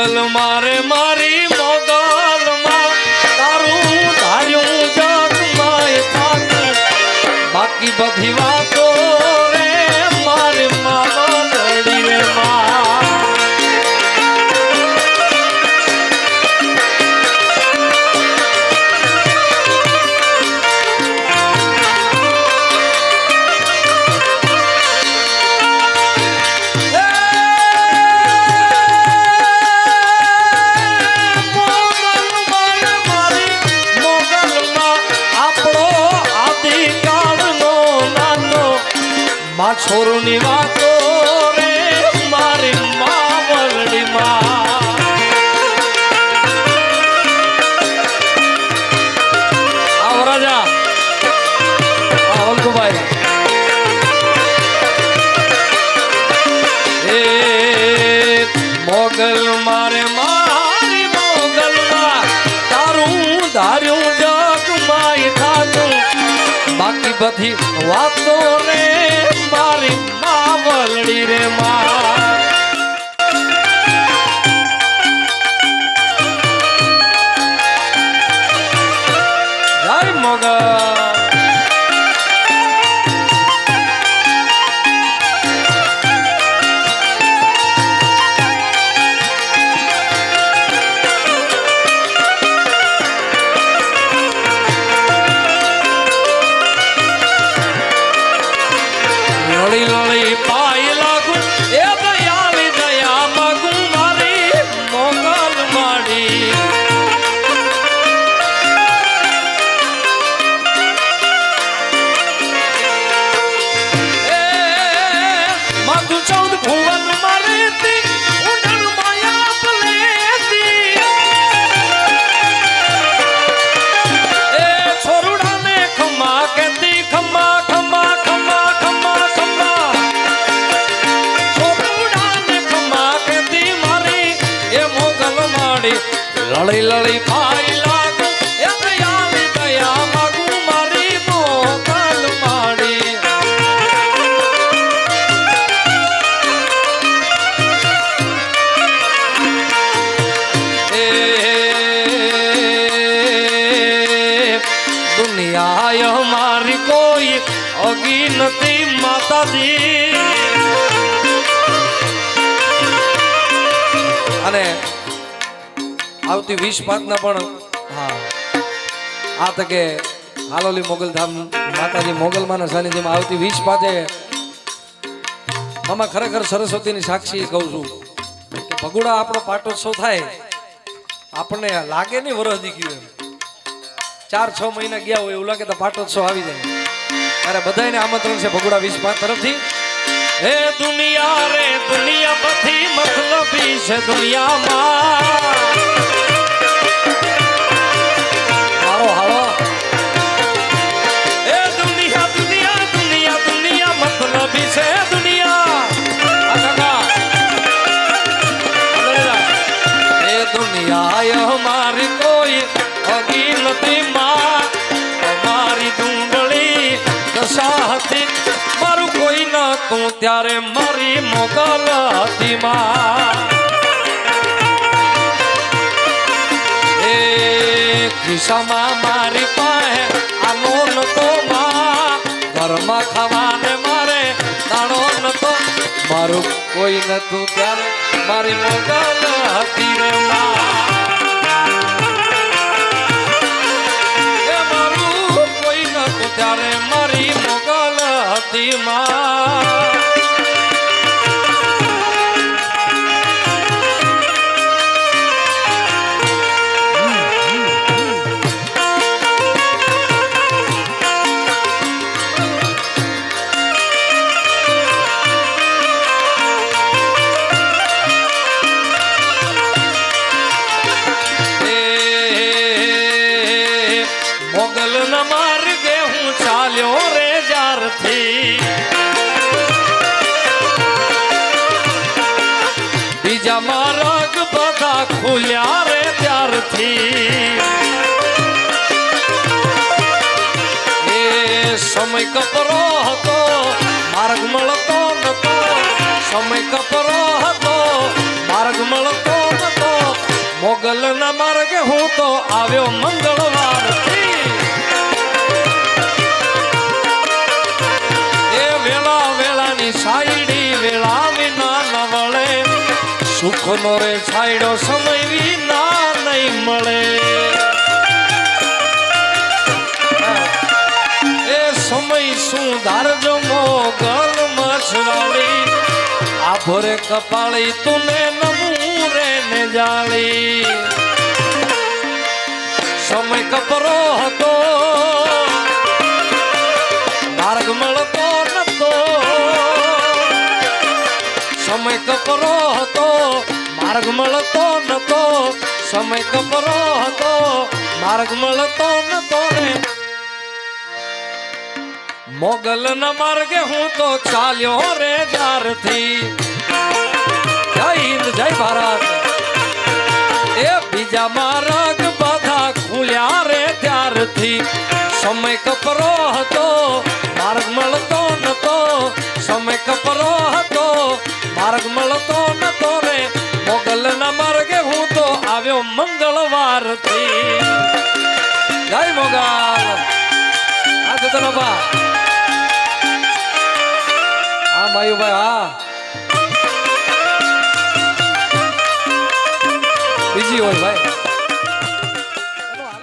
મોગલ મારે મારી મોગલ માં તારું ધાર્યું જગમાં બાકી બધી વાતો છોરુની વાતો રે, મારી માવલડી માં આવો રાજા. આ વલ્કુભાઈ એ મોગલ મારે મારી મોગલ તારું ધાર્યું બાકી બધી વાતો રે મારી માવલડી રે માં જય માડી લળી લળી ભાઈ મારી કોઈ અગી નથી માતાજી. અને આવતી વીસ પાંચના પણ હા. આ તકે હાલોલી મોગલધામ માતાજી મોગલમાના સાનિધ્યમાં આવતી વીસ પાંચે મામા ખરેખર સરસ્વતીની સાક્ષી કહું છું કે ભગુડા આપણો પાટોત્સવ થાય, આપણને લાગે નહીં વરસ દીખ્યું એમ. ચાર છ મહિના ગયા હોય એવું લાગે તો પાટોત્સવ આવી જાય. ત્યારે બધાને આમંત્રણ છે ભગુડા વીસ પાંચ તરફથી. હે દુનિયા રે દુનિયા બધી મતલબી છે દુનિયામાં. નતું ત્યારે મારી મોગલ હતી માં એ ખિસ્સામાં મારી પાસે આનો નતો માં. ઘરમાં ખાવાને મારે દાણો નતો. મારું કોઈ નતું ત્યારે મારી મોગલ હતી રે મારું કોઈ નતું ત્યારે મારી મોગલ હતી માં જ્યારથી બીજા માર્ગ બધા ખુલ્યા રે ત્યારથી એ સમય કપરો હતો માર્ગ મળતો નતો સમય કપરો હતો માર્ગ મળતો માર્ગે હું તો આવ્યો મંગળવાર સુખનો રે છાયડો સમય વિના નહીં મળે. એ સમય શું ધારજો મોગલ મછવાળી આ ભરે કપાળી તુને નમું રે ને જાળી. સમય કપરો હતો. માર્ગ મળતો માર્ગ મળતો નતો, સમય કપરો હતો, માર્ગ મળતો નતો ને. મોગલ ના માર્ગે હું તો ચાલ્યો રે જારથી જય હિન્દ, જય ભારત. એ બીજા માર્ગ બધા ખુલ્યા રે ત્યારથી. સમય કપરો હતો મંગળવારથી જય મોગલ આ જતન બા હા માયુભાઈ હા બીજી હોય ભાઈ